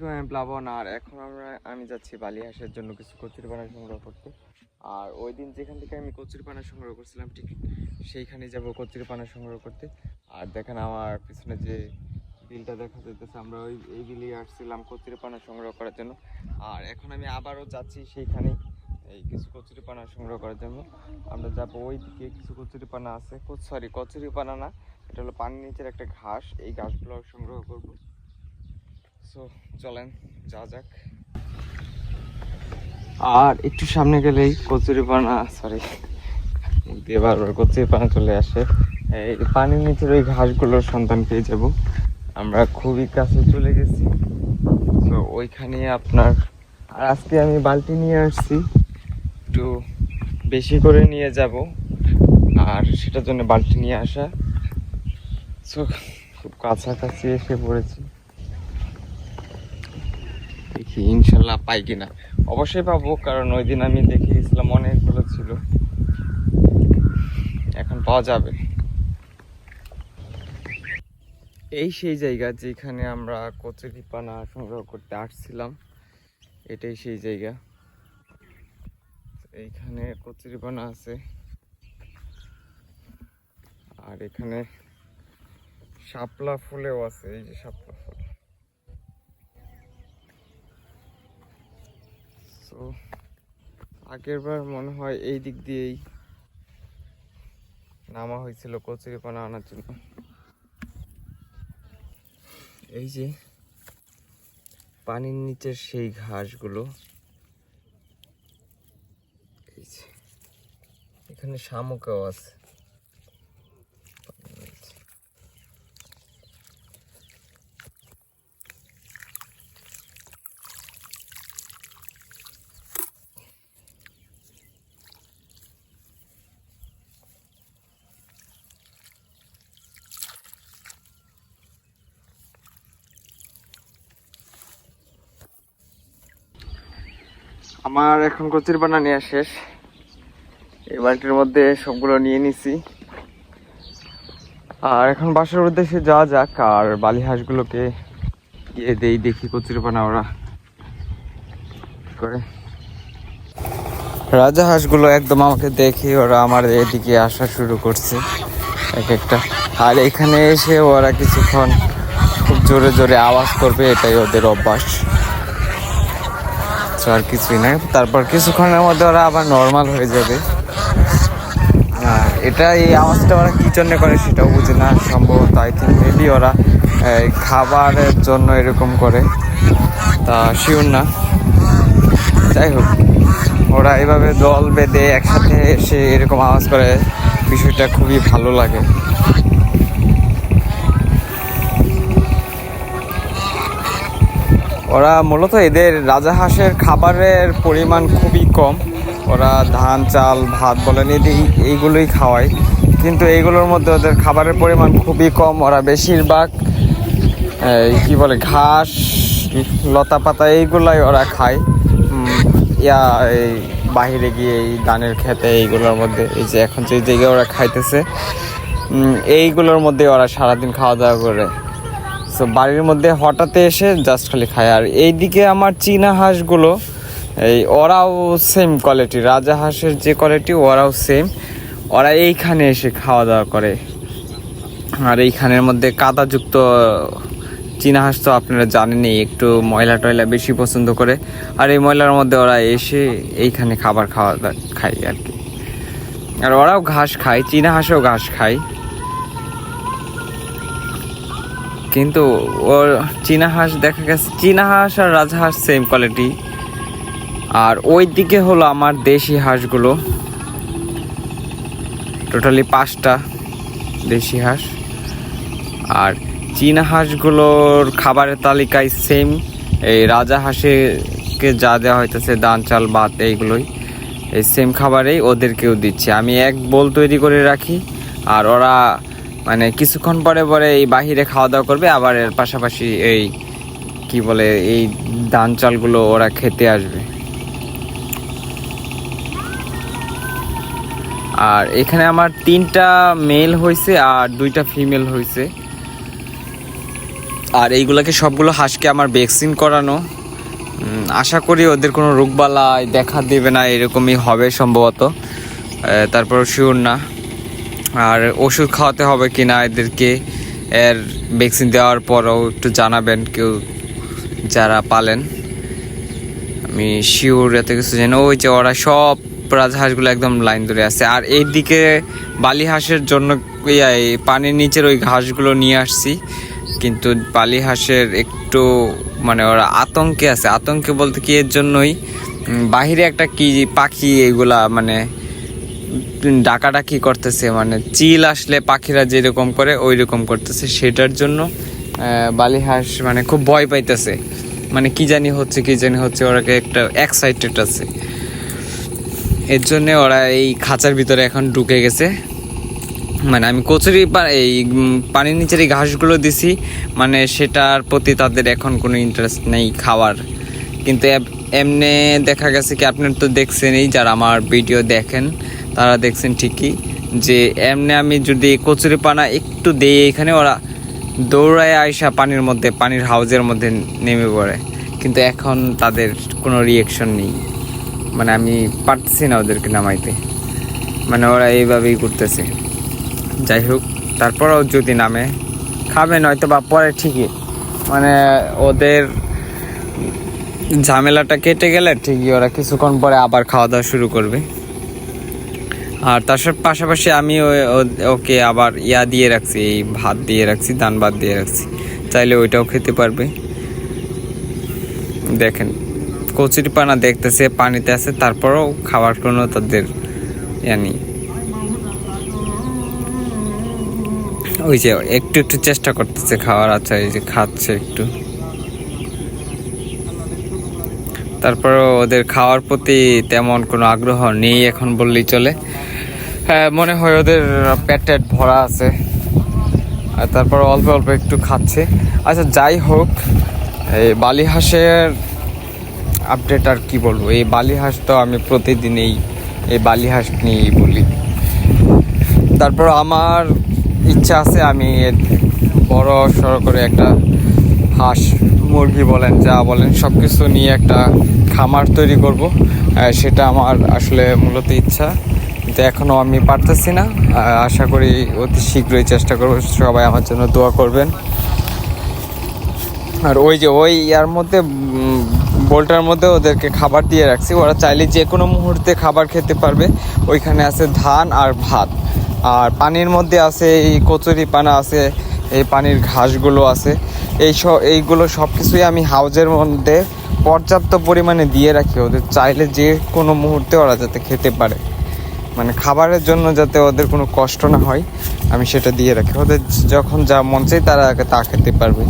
আলাইকুম আমি প্লাবন আর এখন আমরা, আমি যাচ্ছি বালিহাঁসের জন্য কিছু কচুরি পানা সংগ্রহ করতে। আর ওই দিন যেখান থেকে আমি কচুরি পানা সংগ্রহ করছিলাম, ঠিক সেইখানে যাব কচুরি পানা সংগ্রহ করতে। আর দেখেন আমার পিছনে যে বিলটা দেখা যাইতেছে, আমরা ওই, এই বিলে আসছিলাম কচুরি পানা সংগ্রহ করার জন্য। আর এখন আমি আবারও যাচ্ছি সেইখানেই এই কিছু কচুরি পানা সংগ্রহ করার জন্য। আমরা যাব ওই দিকে কিছু কচুরি পানা আছে। সরি কচুরি পানা না, এটা হলো পানির নিচের একটা ঘাস, এই ঘাসগুলো সংগ্রহ করব। যা যাক। আর একটু সামনে গেলেই কচুরি পানা সরি দিয়ে বারবার কচুরি পানা চলে আসে। এই পানির নিচের ওই ঘাসগুলোর সন্ধান পেয়ে যাব। আমরা খুবই কাছে চলে গেছি। তো ওইখানে আপনার, আর আজকে আমি বালতি নিয়ে আসছি। একটু বেশি করে নিয়ে যাব। আর সেটার জন্য বালতি নিয়ে আসা। খুব কাছাকাছি এসে পড়েছি। দেখি, ইনশাল্লাহ পাই কিনা। অবশ্যই পাবো, কারণ ওই দিন আমি দেখে গেছিলাম, অনেকগুলো ছিল। এখন পাওয়া যাবে। এই সেই জায়গা যেখানে আমরা কচুরি পানা সংগ্রহ করতে আসছিলাম, এটাই সেই জায়গা। এইখানে কচুরি পানা আছে। আর এখানে শাপলা ফুলেও আছে, এই যে শাপলা ফুল। তো আগের বার মনে হয় এই দিক দিয়েই নামা হয়েছিল কচুরিপানা আনার জন্য। এই যে পানির নিচের সেই ঘাসগুলো, এই এখানে শামুকাও আছে পানির নিচে। আমার এখন কচুরি পানা নেওয়া শেষ। এই বালতির মধ্যে সবগুলো নিয়ে নিছি। আর এখন বাসার উদ্দেশ্যে যাওয়া যাক, আর বালি হাঁসগুলোকে গিয়ে দেই, দেখি কচুরি পানা ওরা করে। রাজা হাঁসগুলো একদম আমাকে দেখে ওরা আমার এদিকে আসা শুরু করছে। এক একটা। আর এখানে এসে ওরা কিছুক্ষণ খুব জোরে জোরে আওয়াজ করবে, এটাই ওদের অভ্যাস। তো আর কিছুই না তারপর কিছুক্ষণের মধ্যে ওরা আবার নর্মাল হয়ে যাবে। এটা এই আওয়াজটা ওরা কি জন্য করে সেটাও বুঝে না। সম্ভবত আই থিঙ্ক মেবি ওরা খাবারের জন্য এরকম করে। তা শিওর না। যাই হোক, ওরা এভাবে দল বেঁধে একসাথে এসে এরকম আওয়াজ করে, বিষয়টা খুবই ভালো লাগে। ওরা মূলত এদের রাজাহাঁসের খাবারের পরিমাণ খুবই কম। ওরা ধান, চাল, ভাত বলেন এদি এইগুলোই খাওয়ায়। কিন্তু এইগুলোর মধ্যে ওদের খাবারের পরিমাণ খুবই কম। ওরা বেশিরভাগ কি বলে, ঘাস, লতা পাতা এইগুলাই ওরা খায়। ইয়া, এই বাহিরে গিয়ে এই ধানের খেতে এইগুলোর মধ্যে, এই যে এখন যে জায়গায় ওরা খাইতেছে এইগুলোর মধ্যে ওরা সারাদিন খাওয়া দাওয়া করে। সো বাড়ির মধ্যে হঠাৎ এসে জাস্ট খালি খায়। আর এইদিকে আমার চীনা হাঁসগুলো, এই ওরাও সেম কোয়ালিটি রাজা হাঁসের যে কোয়ালিটি ওরাও সেম ওরা এইখানে এসে খাওয়া দাওয়া করে। আর এইখানের মধ্যে কাদাযুক্ত চীনা হাঁস তো আপনারা জানেনই, একটু ময়লা টয়লা বেশি পছন্দ করে। আর এই ময়লার মধ্যে ওরা এসে এইখানে খাবার খাওয়া খায় আর কি। আর ওরাও ঘাস খায়, চীনা হাঁসও ঘাস খায়। কিন্তু ওর চীনা হাঁস দেখা গেছে। চীনা হাঁস আর রাজহাঁস সেম কোয়ালিটি আর ওই দিকে হলো আমার দেশি হাঁসগুলো। টোটালি পাঁচটা দেশি হাঁস। আর চীনা হাঁসগুলোর খাবারের তালিকায় সেম এই রাজা হাঁসেকে যা দেওয়া হইতেছে, দান, চাল, ভাত, এইগুলোই। এই সেম খাবারেই ওদেরকেও দিচ্ছে। আমি এক বোল তৈরি করে রাখি। আর ওরা মানে কিছুক্ষণ পরে পরে এই বাহিরে খাওয়া দাওয়া করবে, আবার এর পাশাপাশি এই, কি বলে, এই ধান চালগুলো ওরা খেতে আসবে। আর এখানে আমার তিনটা মেল হয়েছে আর দুইটা ফিমেল হয়েছে আর এইগুলোকে সবগুলো হাঁসকে আমার ভ্যাকসিন করানো। আশা করি ওদের কোনো রোগবালাই দেখা দেবে না, এরকমই হবে সম্ভবত। তারপর শিওর না। আর ওষুধ খাওয়াতে হবে কি না এদেরকে। এর ভ্যাকসিন দেওয়ার পরও একটু জানাবেন কেউ যারা পালেন। আমি শিওর এত কিছু জানি ওই যে ওরা সব রাজহাঁসগুলো একদম লাইন ধরে আছে। আর এইদিকে বালি হাঁসের জন্য পানির নিচের ওই ঘাসগুলো নিয়ে আসছি। কিন্তু বালি হাঁসের একটু মানে ওরা আতঙ্কে আছে। আতঙ্কে বলতে কি এর জন্যই বাহিরে একটা কি পাখি এগুলা মানে ডাকাডাকি করতেছে মানে চিল আসলে পাখিরা যেরকম করে ওই রকম করতেছে। সেটার জন্য আহ, বালি হাঁস মানে খুব ভয় পাইতেছে। মানে কি জানি হচ্ছে কি জানি হচ্ছে ওরা একটা এক্সাইটেড আছে। এর জন্যে ওরা এই খাঁচার ভিতরে এখন ঢুকে গেছে। মানে আমি কচুরি এই পানির নিচের এই ঘাসগুলো দিছি মানে সেটার প্রতি তাদের এখন কোনো ইন্টারেস্ট নেই খাওয়ার। কিন্তু এমনে দেখা গেছে কি আপনার তো দেখছেনই যারা আমার ভিডিও দেখেন তারা দেখছেন ঠিকই যে এমনি আমি যদি কচুরি পানা একটু দেই এখানে, ওরা দৌড়ায় আইসা পানির মধ্যে, পানির হাউজের মধ্যে নেমে পড়ে। কিন্তু এখন তাদের কোনো রিয়েকশন নেই। মানে আমি পারতেছি না ওদেরকে নামাইতে। মানে ওরা এইভাবেই করতেছে। যাই হোক, তারপরেও যদি নামে, খাবে নয়তো বা পরে ঠিকই। মানে ওদের ঝামেলাটা কেটে গেলে ঠিকই, ওরা কিছুক্ষণ পরে আবার খাওয়া দাওয়া শুরু করবে। আর তার পাশাপাশি আমি ওকে আবার ইয়া দিয়ে রাখছি, এই ভাত দিয়ে রাখছি, ধান ভাত দিয়ে রাখছি। চাইলে ওইটাও খেতে পারবে। দেখেন, কচুরি পানা দেখতেছে, পানিতে আছে, তারপরেও খাবার কোনো তাদের ইয়া নেই। ওই যে একটু একটু চেষ্টা করতেছে খাওয়ার আচ্ছা এই যে খাচ্ছে একটু। তারপরে ওদের খাওয়ার প্রতি তেমন কোনো আগ্রহ নেই এখন বললেই চলে। হ্যাঁ মনে হয় ওদের পেট টেট ভরা আছে। আর তারপর অল্প অল্প একটু খাচ্ছে। আচ্ছা যাই হোক, এই বালি হাঁসের আপডেট আর কি বলব? এই বালি হাঁস তো আমি প্রতিদিনই এই বালি হাঁস নিয়েই বলি। তারপর আমার ইচ্ছা আছে আমি বড় সড়ো করে একটা হাঁস, মুরগি বলেন, যা বলেন সব কিছু নিয়ে একটা খামার তৈরি করব। সেটা আমার আসলে মূলত ইচ্ছা। কিন্তু এখনও আমি পারতেছি না। আশা করি অতি শীঘ্রই চেষ্টা করব। সবাই আমার জন্য দোয়া করবেন। আর ওই যে ওই ইয়ার মধ্যে বোলটার মধ্যে ওদেরকে খাবার দিয়ে রাখছি। ওরা চাইলে যে কোনো মুহূর্তে খাবার খেতে পারবে। ওইখানে আছে ধান আর ভাত। আর পানির মধ্যে আছে এই কচুরি পানা আছে। এই পানির ঘাসগুলো আছে। এই সব এইগুলো সব কিছুই আমি হাউজের মধ্যে পর্যাপ্ত পরিমাণে দিয়ে রাখি। ওদের চাইলে যে কোনো মুহূর্তে ওরা যাতে খেতে পারে। মানে খাবারের জন্য যাতে ওদের কোনো কষ্ট না হয়, আমি সেটা দিয়ে রাখি। ওদের যখন যা মন চাই তারা তা খেতে পারবে।